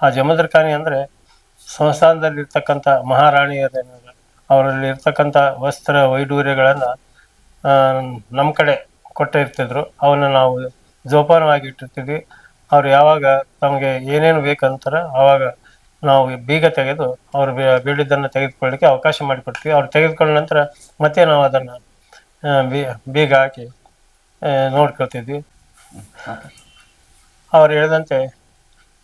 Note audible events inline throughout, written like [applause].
ಆ ಜಮದರ್ಖಾನಿ ಅಂದರೆ ಸಂಸ್ಥಾನದಲ್ಲಿರ್ತಕ್ಕಂಥ ಮಹಾರಾಣಿಯರೇನಿದೆ ಅವರಲ್ಲಿ ಇರ್ತಕ್ಕಂಥ ವಸ್ತ್ರ ವೈಡೂರ್ಯಗಳನ್ನು ನಮ್ಮ ಕಡೆ ಕೊಟ್ಟಿರ್ತಿದ್ರು. ಅವನ್ನ ನಾವು ಜೋಪಾನವಾಗಿ ಇಟ್ಟಿರ್ತಿದ್ವಿ ಅವ್ರು ಯಾವಾಗ ತಮಗೆ ಏನೇನು ಬೇಕಂತಾರ ಆವಾಗ ನಾವು ಬೀಗ ತೆಗೆದು ಅವ್ರು ಬೇಡಿದ್ದನ್ನು ತೆಗೆದುಕೊಳ್ಳಿಕ್ಕೆ ಅವಕಾಶ ಮಾಡಿಕೊಡ್ತೀವಿ. ಅವ್ರು ತೆಗೆದುಕೊಂಡ ನಂತರ ಮತ್ತೆ ನಾವು ಅದನ್ನು ಬೀಗ ಹಾಕಿ ನೋಡ್ಕೊಳ್ತಿದ್ವಿ. ಅವ್ರು ಹೇಳಿದಂತೆ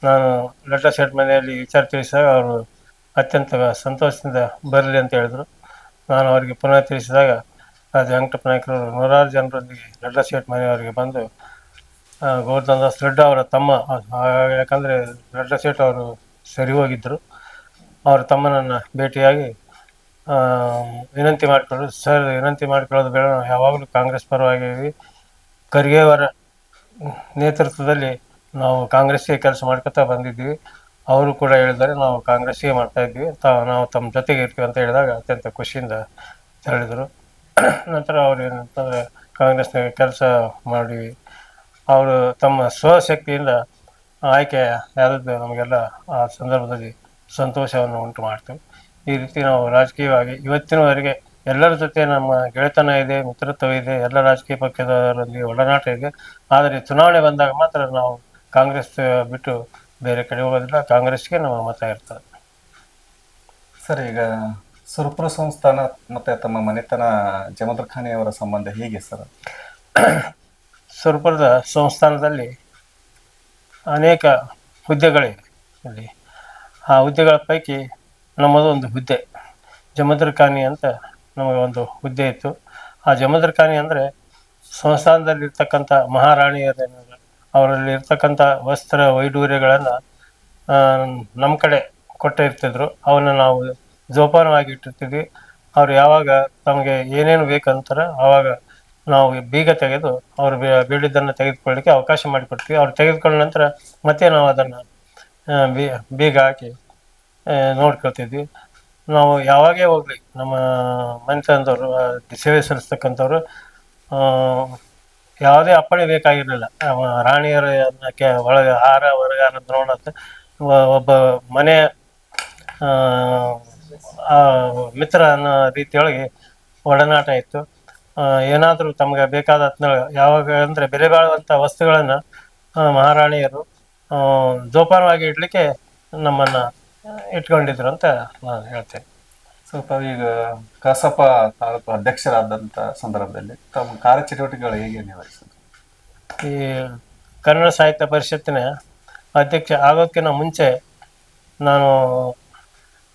ನಾನು ಲೆಟರ್ ಶೆಟ್ ಮನೆಯಲ್ಲಿ ವಿಚಾರ ಅವರು ಅತ್ಯಂತ ಸಂತೋಷದಿಂದ ಬರಲಿ ಅಂತ ಹೇಳಿದರು. ನಾನು ಅವರಿಗೆ ಪುನಃ ತಿಳಿಸಿದಾಗ ರಾಜ ವೆಂಕಟಪ್ಪ ನಾಯಕರು ನೂರಾರು ಜನರೊಂದಿಗೆ ಲಡ್ಡ ಶೇಟ್ ಮನೆಯವರಿಗೆ ಬಂದು ಗೌರ್ಧನ್ ಗೋವರ್ಧನ್ ದಾಸ್ ರೆಡ್ಡಿ ಅವರ ತಮ್ಮ ಯಾಕಂದರೆ ಲಡ್ಡ ಶೇಟ್ ಅವರು ಸರಿ ಹೋಗಿದ್ದರು ಅವರ ತಮ್ಮನನ್ನು ಭೇಟಿಯಾಗಿ ವಿನಂತಿ ಮಾಡಿಕೊಳ್ಳೋದು, ಸರ್, ವಿನಂತಿ ಮಾಡಿಕೊಳ್ಳೋದು ಬೇಡ ಯಾವಾಗಲೂ ಕಾಂಗ್ರೆಸ್ ಪರವಾಗಿ ಖರ್ಗೆ ಅವರ ನೇತೃತ್ವದಲ್ಲಿ ನಾವು ಕಾಂಗ್ರೆಸ್ಗೆ ಕೆಲಸ ಮಾಡ್ಕೊತಾ ಬಂದಿದ್ವಿ ಅವರು ಕೂಡ ಹೇಳಿದ್ದಾರೆ, ನಾವು ಕಾಂಗ್ರೆಸ್ಗೆ ಮಾಡ್ತಾ ಇದ್ವಿ ತಾವು ನಾವು ತಮ್ಮ ಜೊತೆಗೆ ಇರ್ತೀವಿ ಅಂತ ಹೇಳಿದಾಗ ಅತ್ಯಂತ ಖುಷಿಯಿಂದ ಹೇಳಿದರು ನಂತರ ಅವ್ರು ಏನಂತಂದರೆ ಕಾಂಗ್ರೆಸ್ನಾಗ ಕೆಲಸ ಮಾಡಿ, ಅವರು ತಮ್ಮ ಸ್ವಶಕ್ತಿಯಿಂದ ಆಯ್ಕೆ ಯಾರದ್ದು ನಮಗೆಲ್ಲ ಆ ಸಂದರ್ಭದಲ್ಲಿ ಸಂತೋಷವನ್ನು ಉಂಟು ಮಾಡ್ತೇವೆ. ಈ ರೀತಿ ನಾವು ರಾಜಕೀಯವಾಗಿ ಇವತ್ತಿನವರೆಗೆ ಎಲ್ಲರ ಜೊತೆ ನಮ್ಮ ಗೆಳೆತನ ಇದೆ, ಮಿತ್ರತ್ವ ಇದೆ, ಎಲ್ಲ ರಾಜಕೀಯ ಪಕ್ಷದವರೊಂದಿಗೆ ಒಡನಾಟ ಇದೆ. ಆದರೆ ಚುನಾವಣೆ ಬಂದಾಗ ಮಾತ್ರ ನಾವು ಕಾಂಗ್ರೆಸ್ ಬಿಟ್ಟು ಬೇರೆ ಕಡೆ ಹೋಗೋದಿಲ್ಲ ಕಾಂಗ್ರೆಸ್ಗೆ ನಮ್ಮ ಮತ ಇರ್ತದೆ. ಸರ್ ಈಗ ಸುರಪುರ ಸಂಸ್ಥಾನ ಮತ್ತೆ ತಮ್ಮ ಮನೆತನ ಜಮದರ್ ಖಾನಿಯವರ ಸಂಬಂಧ ಹೇಗೆ ಸರ್? ಸುರಪುರದ ಸಂಸ್ಥಾನದಲ್ಲಿ ಅನೇಕ ಹುದ್ದೆಗಳಿವೆ. ಇಲ್ಲಿ ಆ ಹುದ್ದೆಗಳ ಪೈಕಿ ನಮ್ಮದು ಒಂದು ಹುದ್ದೆ ಜಮದರ್ ಖಾನಿ ಅಂತ ನಮಗೆ ಒಂದು ಹುದ್ದೆ ಇತ್ತು. ಆ ಜಮದರ್ ಖಾನಿ ಅಂದರೆ ಸಂಸ್ಥಾನದಲ್ಲಿರ್ತಕ್ಕಂಥ ಮಹಾರಾಣಿಯರೇನಿದೆ ಅವರಲ್ಲಿ ಇರ್ತಕ್ಕಂಥ ವಸ್ತ್ರ ವೈಡೂರ್ಯಗಳನ್ನು ನಮ್ಮ ಕಡೆ ಕೊಟ್ಟಿರ್ತಿದ್ರು ಅವನ್ನ ನಾವು ಜೋಪಾನವಾಗಿ ಇಟ್ಟಿರ್ತಿದ್ವಿ ಅವ್ರು ಯಾವಾಗ ತಮಗೆ ಏನೇನು ಬೇಕಂತಾರೆ ಆವಾಗ ನಾವು ಬೀಗ ತೆಗೆದು ಅವರು ಬೇ- ಬೇಡಿದ್ದನ್ನು ತೆಗೆದುಕೊಳ್ಳಿಕ್ಕೆ ಅವಕಾಶ ಮಾಡಿಕೊಡ್ತೀವಿ. ಅವ್ರು ತೆಗೆದುಕೊಂಡ ನಂತರ ಮತ್ತೆ ನಾವು ಅದನ್ನು ಬೀಗ ಹಾಕಿ ನೋಡ್ಕೊಳ್ತಿದ್ವಿ. ನಾವು ಯಾವಾಗೇ ಹೋಗ್ಲಿ ನಮ್ಮ ಮನೆತನದವರು ಸೇವೆ ಸಲ್ಲಿಸ್ತಕ್ಕಂಥವ್ರು ಯಾವುದೇ ಅಪ್ಪಣೆ ಬೇಕಾಗಿರಲಿಲ್ಲ. ರಾಣಿಯರು ಒಳಗೆ ಹಾರ ಹೊರಗಾರ ದ್ರೋಣ ಒಬ್ಬ ಮನೆ ಮಿತ್ರ ಅನ್ನೋ ರೀತಿಯೊಳಗೆ ಒಡನಾಟ ಇತ್ತು. ಏನಾದರೂ ತಮಗೆ ಬೇಕಾದ ಯಾವಾಗ ಅಂದರೆ ಬೆಲೆ ಬಾಳುವಂಥ ವಸ್ತುಗಳನ್ನು ಮಹಾರಾಣಿಯರು ಜೋಪಾನವಾಗಿ ಇಡಲಿಕ್ಕೆ ನಮ್ಮನ್ನು ಇಟ್ಕೊಂಡಿದ್ರು ಅಂತ ನಾನು ಹೇಳ್ತೇನೆ. ಸ್ವಲ್ಪ ಈಗ ಕಸಪ ತಾಲೂಕು ಅಧ್ಯಕ್ಷರಾದಂಥ ಸಂದರ್ಭದಲ್ಲಿ ತಮ್ಮ ಕಾರ್ಯಚಟುವಟಿಕೆಗಳು ಹೇಗೆ ನಿರ್ವಹಿಸಿದ್ರು ಈ ಕನ್ನಡ ಸಾಹಿತ್ಯ ಪರಿಷತ್ತಿನ ಅಧ್ಯಕ್ಷ ಆಗೋಕ್ಕಿಂತ ಮುಂಚೆ ನಾನು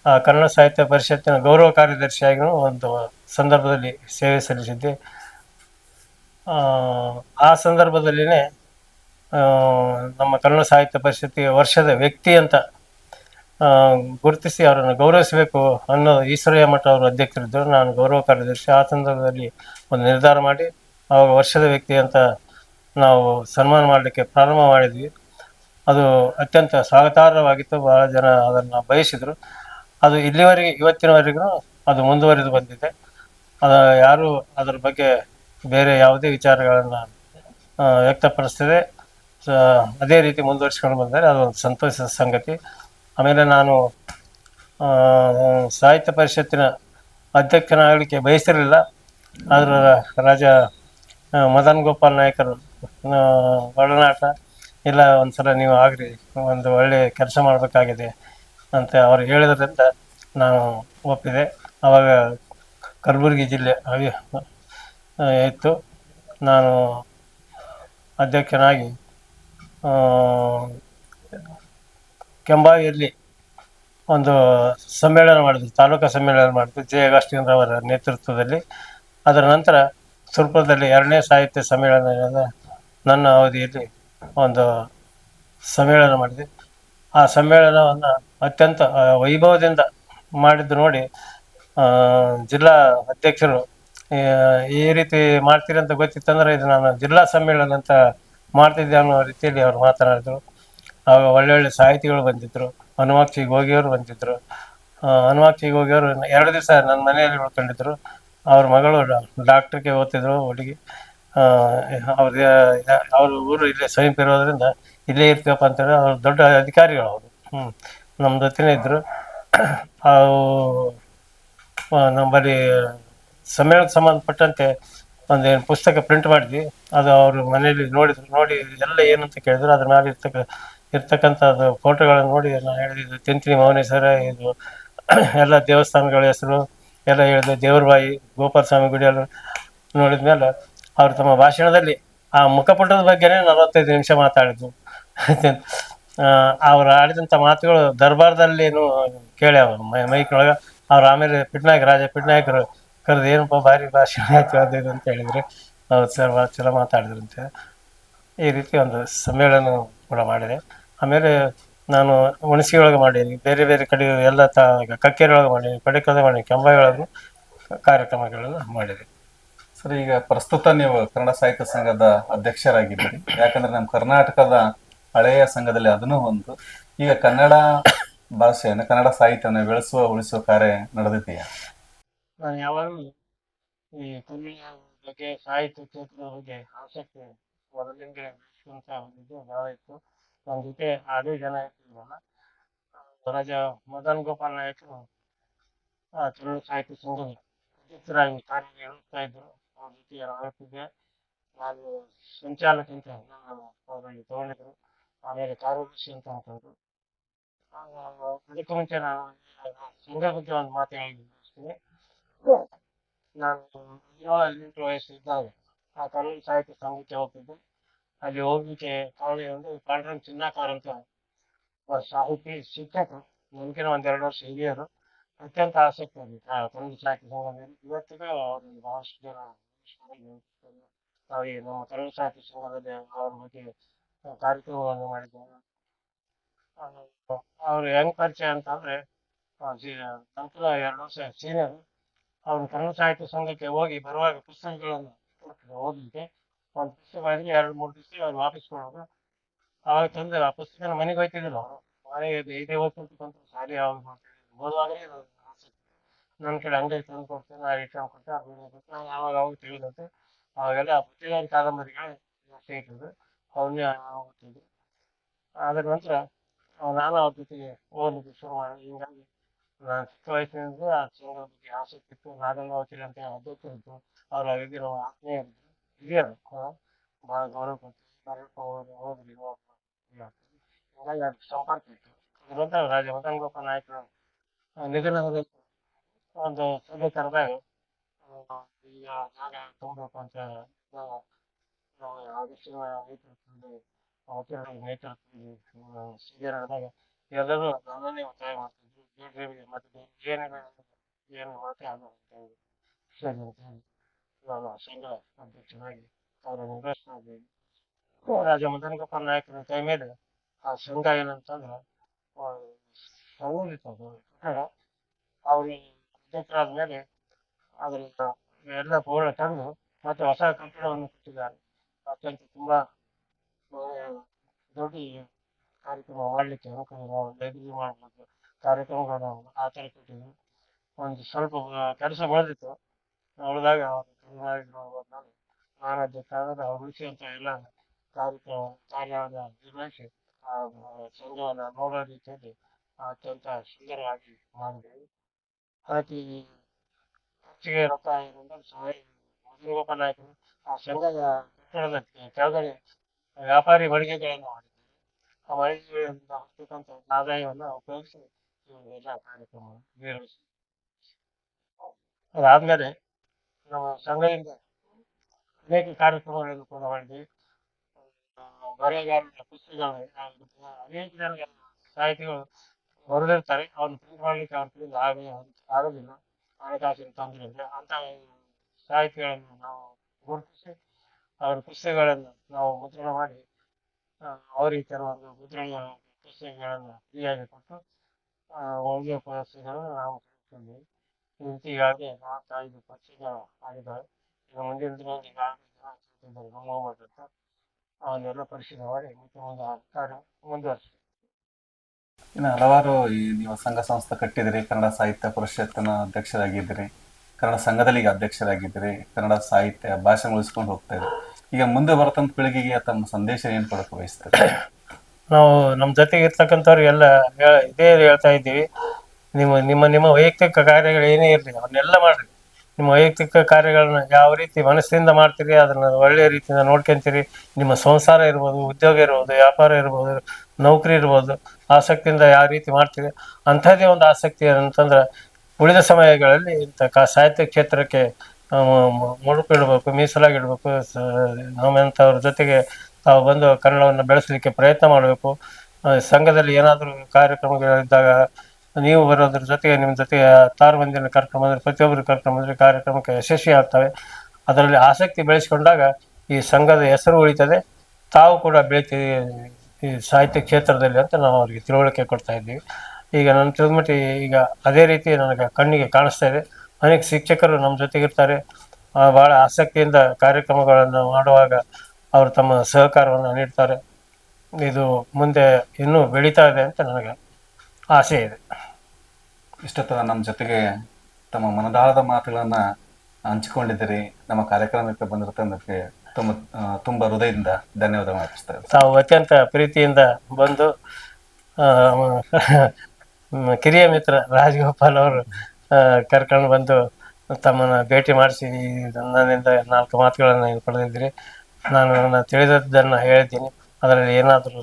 ಆ ಕನ್ನಡ ಸಾಹಿತ್ಯ ಪರಿಷತ್ತಿನ ಗೌರವ ಕಾರ್ಯದರ್ಶಿಯಾಗಿ ಒಂದು ಸಂದರ್ಭದಲ್ಲಿ ಸೇವೆ ಸಲ್ಲಿಸಿದ್ದೆ. ಆ, ಸಂದರ್ಭದಲ್ಲಿನೇ ನಮ್ಮ ಕನ್ನಡ ಸಾಹಿತ್ಯ ಪರಿಷತ್ತಿಗೆ ವರ್ಷದ ವ್ಯಕ್ತಿ ಅಂತ ಗುರುತಿಸಿ ಅವರನ್ನು ಗೌರವಿಸಬೇಕು ಅನ್ನೋದು ಈಶ್ವರಯ್ಯ ಮಠ ಅವರು ಅಧ್ಯಕ್ಷರಿದ್ದರು ನಾನು ಗೌರವ ಕಾರ್ಯದರ್ಶಿ. ಆ ಸಂದರ್ಭದಲ್ಲಿ ಒಂದು ನಿರ್ಧಾರ ಮಾಡಿ ಆವಾಗ ವರ್ಷದ ವ್ಯಕ್ತಿ ಅಂತ ನಾವು ಸನ್ಮಾನ ಮಾಡಲಿಕ್ಕೆ ಪ್ರಾರಂಭ ಮಾಡಿದ್ವಿ. ಅದು ಅತ್ಯಂತ ಸ್ವಾಗತಾರ್ಹವಾಗಿತ್ತು. ಬಹಳ ಜನ ಅದನ್ನು ಬಯಸಿದರು. ಅದು ಇಲ್ಲಿವರೆಗೆ, ಇವತ್ತಿನವರೆಗೂ ಅದು ಮುಂದುವರಿದು ಬಂದಿದೆ. ಅದು ಯಾರು ಅದರ ಬಗ್ಗೆ ಬೇರೆ ಯಾವುದೇ ವಿಚಾರಗಳನ್ನು ವ್ಯಕ್ತಪಡಿಸ್ತದೆ ಅದೇ ರೀತಿ ಮುಂದುವರಿಸ್ಕೊಂಡು ಬಂದರೆ ಅದು ಒಂದು ಸಂತೋಷದ ಸಂಗತಿ. ಆಮೇಲೆ ನಾನು ಸಾಹಿತ್ಯ ಪರಿಷತ್ತಿನ ಅಧ್ಯಕ್ಷನಾಗಲಿಕ್ಕೆ ಬಯಸಿರಲಿಲ್ಲ ಆದರೂ ರಾಜ ಮದನ್ ಗೋಪಾಲ್ ನಾಯಕರು ಒಡನಾಟ, ಇಲ್ಲ ಒಂದ್ಸಲ ನೀವು ಆಗ್ರಿ, ಒಂದು ಒಳ್ಳೆಯ ಕೆಲಸ ಮಾಡಬೇಕಾಗಿದೆ ಅಂತ ಅವರು ಹೇಳಿದ್ರಿಂದ ನಾನು ಒಪ್ಪಿದೆ. ಆವಾಗ ಕಲಬುರಗಿ ಜಿಲ್ಲೆ ಅವಿ ಇತ್ತು. ನಾನು ಅಧ್ಯಕ್ಷನಾಗಿ ಕೆಂಬಾವಿಯಲ್ಲಿ ಒಂದು ಸಮ್ಮೇಳನ ಮಾಡಿದ್ವಿ ತಾಲೂಕಾ ಸಮ್ಮೇಳನ ಮಾಡಿದ್ರು, ಜೆ ಅವರ ನೇತೃತ್ವದಲ್ಲಿ. ಅದರ ನಂತರ ಸುರ್ಪುರದಲ್ಲಿ ಎರಡನೇ ಸಾಹಿತ್ಯ ಸಮ್ಮೇಳನ ನನ್ನ ಅವಧಿಯಲ್ಲಿ ಒಂದು ಸಮ್ಮೇಳನ ಮಾಡಿದೆ. ಆ ಸಮ್ಮೇಳನವನ್ನು ಅತ್ಯಂತ ವೈಭವದಿಂದ ಮಾಡಿದ್ದು ನೋಡಿ ಜಿಲ್ಲಾ ಅಧ್ಯಕ್ಷರು ಈ ರೀತಿ ಮಾಡ್ತೀರಿ ಅಂತ ಗೊತ್ತಿತ್ತಂದ್ರೆ ಇದು ನಾನು ಜಿಲ್ಲಾ ಸಮ್ಮೇಳನ ಅಂತ ಮಾಡ್ತಿದ್ದೆ ಅನ್ನೋ ರೀತಿಯಲ್ಲಿ ಅವರು ಮಾತನಾಡಿದರು. ಆವಾಗ ಒಳ್ಳೊಳ್ಳೆ ಸಾಹಿತಿಗಳು ಬಂದಿದ್ರು. ಹನುಮಾಕ್ಷಿ ಹೋಗಿಯವರು ಬಂದಿದ್ರು. ಹನುಮಾಕ್ಷಿ ಹೋಗಿಯವರು ಎರಡು ದಿವಸ ನನ್ನ ಮನೆಯಲ್ಲಿ ಉಳ್ಕೊಂಡಿದ್ರು. ಅವ್ರ ಮಗಳು ಡಾಕ್ಟ್ರಿಗೆ ಓದ್ತಿದ್ರು ಹುಡುಗಿ. ಅವ್ರ ಅವ್ರ ಊರು ಇಲ್ಲೇ ಸಮೀಪ ಇರೋದ್ರಿಂದ ಇಲ್ಲೇ ಇರ್ತೀವಪ್ಪ ಅಂತೇಳಿ ಅವ್ರು ದೊಡ್ಡ ಅಧಿಕಾರಿಗಳು ಅವರು. ಹ್ಞೂ ನಮ್ಮ ಜೊತೆನೇ ಇದ್ದರು ಅವು ನಮ್ಮಲ್ಲಿ ಸಮ್ಮೇಳನಕ್ಕೆ ಸಂಬಂಧಪಟ್ಟಂತೆ ಒಂದೇನು ಪುಸ್ತಕ ಪ್ರಿಂಟ್ ಮಾಡಿದ್ವಿ. ಅದು ಅವರು ಮನೆಯಲ್ಲಿ ನೋಡಿದ್ರು, ನೋಡಿ ಎಲ್ಲ ಏನಂತ ಕೇಳಿದ್ರು. ಅದ್ರ ಮೇಲೆ ಇರ್ತಕ್ಕ ಇರ್ತಕ್ಕಂಥದ್ದು ಫೋಟೋಗಳನ್ನು ನೋಡಿ ನಾನು ಹೇಳಿದ್ದು ತಿಂತಿನಿ ಮೌನೇಶ್ವರ ಇದು [clears throat] ಎಲ್ಲ ದೇವಸ್ಥಾನಗಳ ಹೆಸರು, ಎಲ್ಲ ಹೇಳಿದ್ರು ದೇವ್ರಬಾಯಿ ಗೋಪಾಲ ಸ್ವಾಮಿ ಗುಡಿ ಎಲ್ಲ ನೋಡಿದ ಮೇಲೆ ಅವರು ತಮ್ಮ ಭಾಷಣದಲ್ಲಿ ಆ ಮುಖಪುಟದ ಬಗ್ಗೆನೇ ನಲವತ್ತೈದು ನಿಮಿಷ ಮಾತಾಡಿದ್ರು. ಅವ್ರು ಆಡಿದಂಥ ಮಾತುಗಳು ದರ್ಬಾರ್ದಲ್ಲೇನು ಕೇಳ್ಯಾವ ಮೈ ಮೈಕ್ರೊಳಗೆ ಅವ್ರು ಆಮೇಲೆ ಪಿಟ್ನಾಯಕ್, ರಾಜ ಪಿಟ್ನಾಯಕರು ಕರೆದು ಏನಪ್ಪ ಭಾರಿ ಭಾಷಣ ಆಯ್ತು, ಅದು ಇದು ಅಂತ ಹೇಳಿದ್ರು. ಹೌದು ಸರ್ ಭಾಳ ಚಲೋ ಮಾತಾಡಿದ್ರಂತೆ ಈ ರೀತಿ ಒಂದು ಸಮ್ಮೇಳನ ಕೂಡ ಮಾಡಿದೆ. ಆಮೇಲೆ ನಾನು ಹುಣಸಿ ಒಳಗೆ ಮಾಡೀನಿ ಬೇರೆ ಬೇರೆ ಕಡೆ ಎಲ್ಲ ತ ಕಕ್ಕೇರಿ ಒಳಗೆ ಮಾಡೀನಿ ಪಡಿಕದ ಮಾಡೀನಿ ಕೆಂಬಾಯಿ ಒಳಗೂ ಕಾರ್ಯಕ್ರಮಗಳನ್ನು ಮಾಡಿದೆ ಸರ್ ಈಗ ಪ್ರಸ್ತುತ ನೀವು ಕನ್ನಡ ಸಾಹಿತ್ಯ ಸಂಘದ ಅಧ್ಯಕ್ಷರಾಗಿದ್ದೀರಿ. ಯಾಕಂದ್ರೆ ನಮ್ಮ ಕರ್ನಾಟಕದ ಹಳೆಯ ಸಂಘದಲ್ಲಿ ಅದನ್ನು ಒಂದು ಈಗ ಕನ್ನಡ ಭಾಷೆಯನ್ನು ಕನ್ನಡ ಸಾಹಿತ್ಯನ ಬೆಳೆಸುವ ಉಳಿಸುವ ಕಾರ್ಯ ನಡೆದಿದೆಯಾ? ನಾನು ಯಾವಾಗಲೂ ಈ ಕನ್ನಡ ಬಗ್ಗೆ ಸಾಹಿತ್ಯ ಕ್ಷೇತ್ರದ ಬಗ್ಗೆ ಆಸಕ್ತಿ ಮೊದಲಿಂದ ಬೆಳೆಸ್ಕೊಂತ ಬಂದಿದ್ದು ಭಾಳ ಇತ್ತು ನನ್ನ ಜೊತೆ ಅದೇ ಜನ ಇರ್ತಿದ್ವಲ್ಲ ರಾಜ ಮದನ್ ಗೋಪಾಲ್ ನಾಯಕರು ಆ, ಕನ್ನಡ ಸಾಹಿತ್ಯ ಸಂಘದ ಅಧ್ಯಕ್ಷರಾಗಿ ಕಾರ್ಯನಿರ್ವಹಿಸ್ತಾ ಇದ್ರು ಅವ್ರ ಜೊತೆ ಆಗುತ್ತಿದ್ದೆ ನಾನು ಸಂಚಾಲಕ ಅಂತ ನಾನು ಅವರಲ್ಲಿ ತಗೊಂಡಿದ್ರು ಆಮೇಲೆ ಕಾರ್ಯದರ್ಶಿ ಅಂತ ಅಂತಂದ್ರು ಆ, ಅದಕ್ಕೂ ಮುಂಚೆ ನಾನು ಸಂಘ ಬಗ್ಗೆ ಒಂದು ಮಾತು ಹೇಳಿ ಬಯಸ್ತೀನಿ ನಾನು ಹದಿನೇಳು ಹದಿನೆಂಟು ವಯಸ್ಸು ಇದ್ದಾಗ ಆ ಕನ್ನಡ ಸಾಹಿತ್ಯ ಸಂಘಕ್ಕೆ ಹೋಗ್ತಿದ್ದೆ ಅಲ್ಲಿ ಹೋಗ್ಲಿಕ್ಕೆ ಕಾರಣ ಒಂದು ಪಾಂಡ್ರನ್ ಚಿನ್ನಾಕಾರ ಅಂತ ಸಾಹಿತಿ ಶಿಕ್ಷಕರು ನನಗಿನ ಒಂದೆರಡು ವರ್ಷ ಹಿರಿಯರು ಅತ್ಯಂತ ಆಸಕ್ತಿ ಆ ಕನ್ನಡ ಸಾಹಿತ್ಯ ಸಂಘದಲ್ಲಿ ಇವತ್ತಿಗೂ ಅವ್ರಿಗೆ ಬಹಳಷ್ಟು ಜನ ನಾವು ಈ ನಮ್ಮ ಕನ್ನಡ ಸಾಹಿತ್ಯ ಸಂಘದಲ್ಲಿ ಅವ್ರ ಬಗ್ಗೆ ಕಾರ್ಯಕ್ರಮವನ್ನು ಮಾಡಿದ್ದೇವೆ ಅವ್ರು ಹೆಂಗ್ ಪರಿಚಯ ಅಂತಂದ್ರೆ ನಂತರ ಎರಡು ವರ್ಷ ಸೀನಿಯರ್ ಅವ್ರು ಕನ್ನಡ ಸಾಹಿತ್ಯ ಸಂಘಕ್ಕೆ ಹೋಗಿ ಬರುವಾಗ ಪುಸ್ತಕಗಳನ್ನು ಓದಲಿಕ್ಕೆ ಒಂದು ಪುಸ್ತಕ ಎರಡು ಮೂರು ದಿವಸ ಅವ್ರು ವಾಪಸ್ ಕೊಡೋದು ಅವಾಗ ತಂದು ಆ ಪುಸ್ತಕನ ಮನೆಗೆ ಹೋಯ್ತಿದ್ರು. ಮನೆಗೆ ಇದೇ ಓದ್ಕೊಂತ ಶಾಲೆ ಯಾವಾಗ ಮಾಡ್ತಿದ್ರು ನನ್ನ ಕಡೆ ಅಂಗಡಿ ತಂದು ಕೊಡ್ತೇನೆ ನಾ ರಿಟರ್ನ್ ಕೊಡ್ತೇನೆ ನಾನು ಯಾವಾಗ ಅವಾಗ ತಿಳಿದಂತೆ ಅವಾಗೆಲ್ಲ ಪುಸ್ತಕ ಕಾದಂಬರಿಗಳೇ ಜಾಸ್ತಿ ಇಟ್ಟಿದ್ದು ಅವನ್ನೇ ಓದ್ತಿದ್ದೆ? ಅದರ ನಂತರ ನಾನು ಅವ್ರ ಜೊತೆಗೆ ಓದಲಿಕ್ಕೆ ಶುರು ಮಾಡಿದೆ. ಹೀಗಾಗಿ ನಾನು ಚಿಕ್ಕ ವಯಸ್ಸಿನಿಂದ ಆ ಸಂಘದ ಬಗ್ಗೆ ಆಸಕ್ತಿ ಇತ್ತು. ನಾಗಣ್ಣ ವಕೀಲ ಅಂತ ಅದಕ್ಕೆ ಇತ್ತು? ಅವ್ರ ಆಗಿರೋ ಆತ್ಮೀಯರಿದ್ರು ಹಿರಿಯರು ಭಾಳ ಗೌರವ ಕೊಡ್ತೀವಿ ಬರಪ್ಪ ಹೋಗಿ ಹೋಗ್ರಿ ಹೋಗ್ರಿ ಹೀಗಾಗಿ ಅದು ಸಂಪರ್ಕ ಇತ್ತು ಅದ್ರ ನಂತರ ರಾಜ ಮದನ್ ಗೋಪಾಲ್ ನಾಯಕರು ಆ, ನಿಧನದಲ್ಲಿ ಒಂದು ಸಭೆ ಕರೆದಾಗ ಆ, ಈಗ ಜಾಗ ತುಂಬಬೇಕು ಅಂತ ನಾವು ನಾವು ಆಗಸ್ಟಿನ ನೇತೃತ್ವದಲ್ಲಿ ವಕೀಲರ ನೇತೃತ್ವದಲ್ಲಿ ಆ, ಸಭೆ ನಡೆದಾಗ ಎಲ್ಲರೂ ನನ್ನನ್ನೇ ಒತ್ತಾಯ ಮಾಡ್ತಿದ್ರು ಬೇಡ್ರಿ ಮತ್ತೆ ಏನಿಲ್ಲ ಏನು ಮಾತಾಡೋಣ ಅಂತ ಹೇಳಿ ಸರಿ ಅಂತ ಹೇಳಿ ನಾನು ಸಂಘ ಅಧ್ಯಕ್ಷನಾಗಿ ಕಾರ್ಯನಿರ್ವಹಿಸ್ತಾ ಇದ್ದೀನಿ ರಾಜ ಮದನ್ ಗೋಪಾಲ್ ನಾಯಕರ ಕೈ ಮೇಲೆ ಆ ಸಂಘ ಏನಂತಂದ್ರೆ ಅದು ಕಟ್ಟಡ ಅವರು ಅಧ್ಯಕ್ಷರಾದ ಮೇಲೆ ಅದ್ರ ಎಲ್ಲ ಪೂರ್ಣ ತಂದು ಮತ್ತೆ ಹೊಸ ಕಟ್ಟಡವನ್ನು ಕೊಟ್ಟಿದ್ದಾರೆ ಅತ್ಯಂತ ತುಂಬಾ ದೊಡ್ಡ ಕಾರ್ಯಕ್ರಮ ಮಾಡಲಿಕ್ಕೆ ಅನುಕೂಲ ಲೈಬ್ರರಿ ಮಾಡಬೇಕು ಕಾರ್ಯಕ್ರಮಗಳನ್ನು ಆ ಥರ ಕೊಟ್ಟಿದ್ವಿ ಒಂದು ಸ್ವಲ್ಪ ಕೆಲಸ ಬೆಳೆದಿತ್ತು ಉಳಿದಾಗ ಅವರು ನಾನು ಅಧ್ಯಕ್ಷ ಆದಾಗ ಅವ್ರು ಉಳಿಸಿದಂಥ ಎಲ್ಲ ಕಾರ್ಯಕ್ರಮ ಕಾರ್ಯವನ್ನು ನಿರ್ವಹಿಸಿ ಆ ಸಂಘವನ್ನು ನೋಡೋ ರೀತಿಯಲ್ಲಿ ಅತ್ಯಂತ ಸುಂದರವಾಗಿ ಮಾಡಿದ್ದೀವಿ ಅದಕ್ಕೆ ಈ ಖರ್ಚಿಗೆ ರೊಕ್ಕ ಏನಂದ್ರೆ ಸಹಾಯ ಮಧುಗೋಪಾಲ ಆ ಸಂಘದ ಕಟ್ಟಡದಲ್ಲಿ ಕೆಳಗಡೆ ವ್ಯಾಪಾರಿ ಮಳಿಗೆಗಳನ್ನು ಮಾಡಿದ್ದಾರೆ ಆ ಮಳಿಗೆಗಳಿಂದ ಬರ್ತಕ್ಕಂಥ ಆದಾಯವನ್ನು ಉಪಯೋಗಿಸಿ ಇವೆಲ್ಲ ಕಾರ್ಯಕ್ರಮ ನಿರ್ವಹಿಸಿ ಅದಾದ್ಮೇಲೆ ನಮ್ಮ ಸಂಘದಿಂದ ಅನೇಕ ಕಾರ್ಯಕ್ರಮಗಳನ್ನು ಕೂಡ ಮಾಡಿದ್ವಿ ಬರೆಯಗಾರರ ಪುಸ್ತಕಗಳು ಅನೇಕ ಜನ ಸಾಹಿತಿಗಳು ಬರೆದಿರ್ತಾರೆ. ಅವ್ರನ್ನ ಪ್ರಿಂಟ್ ಮಾಡ್ಲಿಕ್ಕೆ ಅವ್ರ ಕೈಯಿಂದ ಆಗ ಆಗೋದಿಲ್ಲ. ಹಣಕಾಸಿನ ತೊಂದರೆ ಅಂತ ಸಾಹಿತಿಗಳನ್ನು ನಾವು ಗುರುತಿಸಿ ಅವರ ಪುಸ್ತಕಗಳನ್ನು ನಾವು ಮುದ್ರಣ ಮಾಡಿ ಅವರಿಗೆ ಕೆಲವೊಂದು ಮುದ್ರಣ ಪುಸ್ತಕಗಳನ್ನು ಫ್ರೀಯಾಗಿ ಕೊಟ್ಟು ಒಳ್ಳೆಯ ಪುಸ್ತಕಗಳನ್ನು ನಾವು ರೀತಿ ಈಗಾಗಲೇ ನಾಲ್ಕೈದು ಪಕ್ಷಿಗಳು ಆಗಿದ್ದಾವೆ ಇನ್ನು ಮುಂದಿನ ದಿನಗಳಲ್ಲಿ ಈಗಾಗಲೇ ಜನ ಅಂತ ಅವನ್ನೆಲ್ಲ ಪರಿಶೀಲನೆ ಮಾಡಿ ಮತ್ತೆ ಒಂದು ಕಾರ್ಯ ಮುಂದುವರಿಸಿ ಇನ್ನು ಹಲವಾರು ಈ ನೀವು ಸಂಘ ಸಂಸ್ಥೆ ಕಟ್ಟಿದಿರಿ ಕನ್ನಡ ಸಾಹಿತ್ಯ ಪರಿಷತ್ತಿನ ಅಧ್ಯಕ್ಷರಾಗಿದ್ದೀರಿ ಕನ್ನಡ ಸಂಘದಲ್ಲಿ ಈಗ ಅಧ್ಯಕ್ಷರಾಗಿದ್ದೀರಿ ಕನ್ನಡ ಸಾಹಿತ್ಯ ಭಾಷೆ ಉಳಿಸ್ಕೊಂಡು ಹೋಗ್ತಾ ಇದೆ ಈಗ ಮುಂದೆ ಬರ್ತಂತ ಪೀಳಿಗೆಗೆ ತಮ್ಮ ಸಂದೇಶ ಏನು ಕೊಡಕ್ಕೆ ಬಯಸ್ತಾರೆ? ನಾವು ನಮ್ಮ ಜೊತೆಗೆ ಇರ್ತಕ್ಕಂಥವ್ರಿಗೆಲ್ಲ ಹೇಳ- ಇದೇ ಹೇಳ್ತಾ ಇದ್ದೀವಿ. ನಿಮ್ಮ ನಿಮ್ಮ ನಿಮ್ಮ ವೈಯಕ್ತಿಕ ಕಾರ್ಯಗಳು ಏನೇ ಇರಲಿ, ಅವನ್ನೆಲ್ಲ ಮಾಡ್ರಿ. ನಿಮ್ಮ ವೈಯಕ್ತಿಕ ಕಾರ್ಯಗಳನ್ನ ಯಾವ ರೀತಿ ಮನಸ್ಸಿಂದ ಮಾಡ್ತೀರಿ, ಅದನ್ನ ಒಳ್ಳೆಯ ರೀತಿಯಿಂದ ನೋಡ್ಕೊಂತೀರಿ. ನಿಮ್ಮ ಸಂಸಾರ ಇರ್ಬೋದು, ಉದ್ಯೋಗ ಇರ್ಬೋದು, ವ್ಯಾಪಾರ ಇರ್ಬೋದು, ನೌಕರಿ ಇರ್ಬೋದು, ಆಸಕ್ತಿಯಿಂದ ಯಾವ ರೀತಿ ಮಾಡ್ತೀರಿ, ಅಂಥದ್ದೇ ಒಂದು ಆಸಕ್ತಿ ಅಂತಂದ್ರೆ ಉಳಿದ ಸಮಯಗಳಲ್ಲಿ ಇಂಥ ಕಾ, ಸಾಹಿತ್ಯ ಕ್ಷೇತ್ರಕ್ಕೆ ಮುಡುಕಿಡ್ಬೇಕು ಮೀಸಲಾಗಿಡ್ಬೇಕು ನಮ್ಮಂಥವ್ರ ಜೊತೆಗೆ ತಾವು ಬಂದು ಕನ್ನಡವನ್ನು ಬೆಳೆಸಲಿಕ್ಕೆ ಪ್ರಯತ್ನ ಮಾಡಬೇಕು. ಸಂಘದಲ್ಲಿ ಏನಾದರೂ ಕಾರ್ಯಕ್ರಮಗಳಿದ್ದಾಗ ನೀವು ಬರೋದ್ರ ಜೊತೆಗೆ ನಿಮ್ಮ ಜೊತೆಗೆ ತಾರು ಮಂದಿನ ಕಾರ್ಯಕ್ರಮ ಬಂದರೆ ಪ್ರತಿಯೊಬ್ಬರು ಕಾರ್ಯಕ್ರಮ ಬಂದರೆ ಕಾರ್ಯಕ್ರಮಕ್ಕೆ ಯಶಸ್ವಿ ಆಗ್ತವೆ. ಅದರಲ್ಲಿ ಆಸಕ್ತಿ ಬೆಳೆಸಿಕೊಂಡಾಗ ಈ ಸಂಘದ ಹೆಸರು ಉಳಿತದೆ. ತಾವು ಕೂಡ ಬೆಳಿತೀವಿ ಈ ಸಾಹಿತ್ಯ ಕ್ಷೇತ್ರದಲ್ಲಿ ಅಂತ ನಾವು ಅವರಿಗೆ ತಿಳುವಳಿಕೆ ಕೊಡ್ತಾ ಇದ್ದೀವಿ. ಈಗ ನನ್ನ ತಿಳಿದ್ಮಟ್ಟಿ ಈಗ ಅದೇ ರೀತಿ ನನಗೆ ಕಣ್ಣಿಗೆ ಕಾಣಿಸ್ತಾ ಇದೆ. ಅನೇಕ ಶಿಕ್ಷಕರು ನಮ್ಮ ಜೊತೆಗಿರ್ತಾರೆ ಇರ್ತಾರೆ. ಬಹಳ ಆಸಕ್ತಿಯಿಂದ ಕಾರ್ಯಕ್ರಮಗಳನ್ನು ಮಾಡುವಾಗ ಅವರು ತಮ್ಮ ಸಹಕಾರವನ್ನು ನೀಡ್ತಾರೆ. ಇದು ಮುಂದೆ ಇನ್ನೂ ಬೆಳೀತಾ ಇದೆ ಅಂತ ನನಗೆ ಆಸೆ ಇದೆ. ಇಷ್ಟೊತ್ತರ ನಮ್ಮ ಜೊತೆಗೆ ತಮ್ಮ ಮನದಾಳದ ಮಾತುಗಳನ್ನ ಹಂಚಿಕೊಂಡಿದ್ದೀರಿ. ನಮ್ಮ ಕಾರ್ಯಕ್ರಮಕ್ಕೆ ಬಂದಿರ್ತಕ್ಕಂಥಕ್ಕೆ ತುಂಬ ತುಂಬ ಹೃದಯದಿಂದ ಧನ್ಯವಾದ ಮಾಡಿಸ್ತಾ ತಾವು ಅತ್ಯಂತ ಪ್ರೀತಿಯಿಂದ ಬಂದು ಕಿರಿಯ ಮಿತ್ರ ರಾಜಗೋಪಾಲ್ ಅವರು ಕರ್ಕೊಂಡು ಬಂದು ತಮ್ಮನ್ನು ಭೇಟಿ ಮಾಡಿಸಿ ನನ್ನಿಂದ ನಾಲ್ಕು ಮಾತುಗಳನ್ನು ಪಡೆದಿದ್ದೀರಿ. ನಾನು ನನ್ನ ತಿಳಿದದ್ದನ್ನು ಹೇಳಿದ್ದೀನಿ. ಅದರಲ್ಲಿ ಏನಾದರೂ